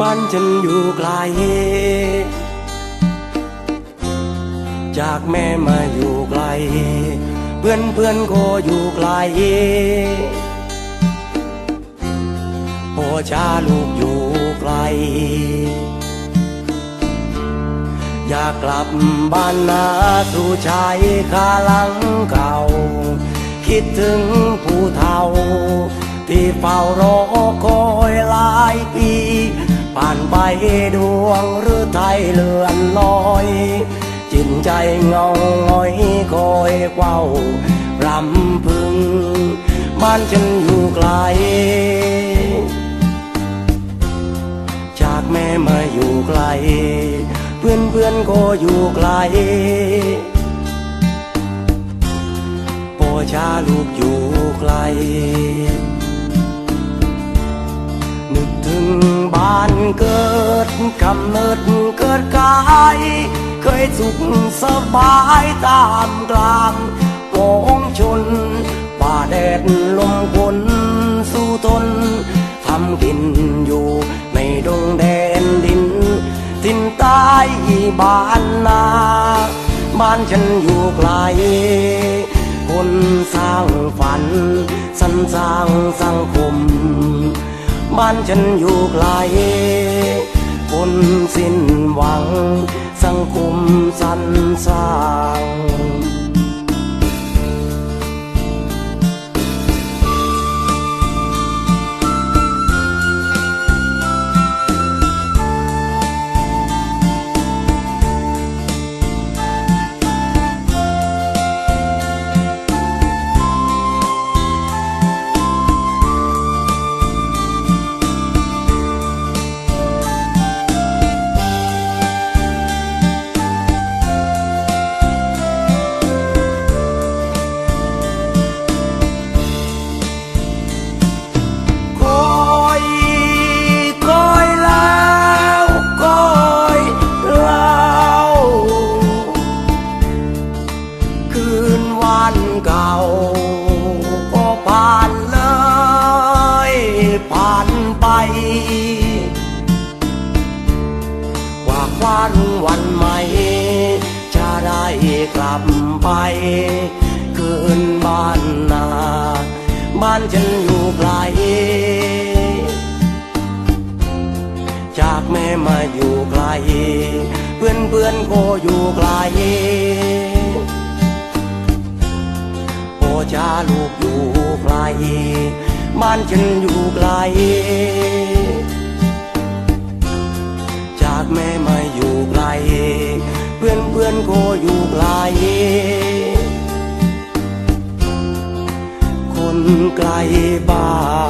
บ้านฉันอยู่ไกล จากแม่มาอยู่ไกล เพื่อนเพื่อนก็อยู่ไกลพ่อชาลูกอยู่ไกล อยากกลับบ้านนาสู่ชายคาหลังเก่า คิดถึงผู้เฒ่า ที่เฝ้ารอ ดวงหรือไทยเลือนลอย จิตใจเงาหงอยคอยเฝ้ารำพึง บ้านฉันอยู่ไกล จากแม่มาอยู่ไกล เพื่อนเพื่อนก็อยู่ไกลพ่อชาลูกอยู่ไกล กำเนิดเกิดกาย เคยสุขสบายตามกลางปองชน ป่าแดดลมฝนสู้ทนทำกินอยู่ในดงแดนดิน ทินใต้บ้านนา บ้านฉันอยู่ไกล คนสร้างฝันสรรสร้างสังคม บ้านฉันอยู่ไกล คน ไปคืนบ้านนา บ้านฉันอยู่ไกล จากแม่มาอยู่ไกล เพื่อนเพื่อนก็อยู่ไกลโอจ้าลูกอยู่ไกล บ้านฉันอยู่ไกล จากแม่มาอยู่ บ้า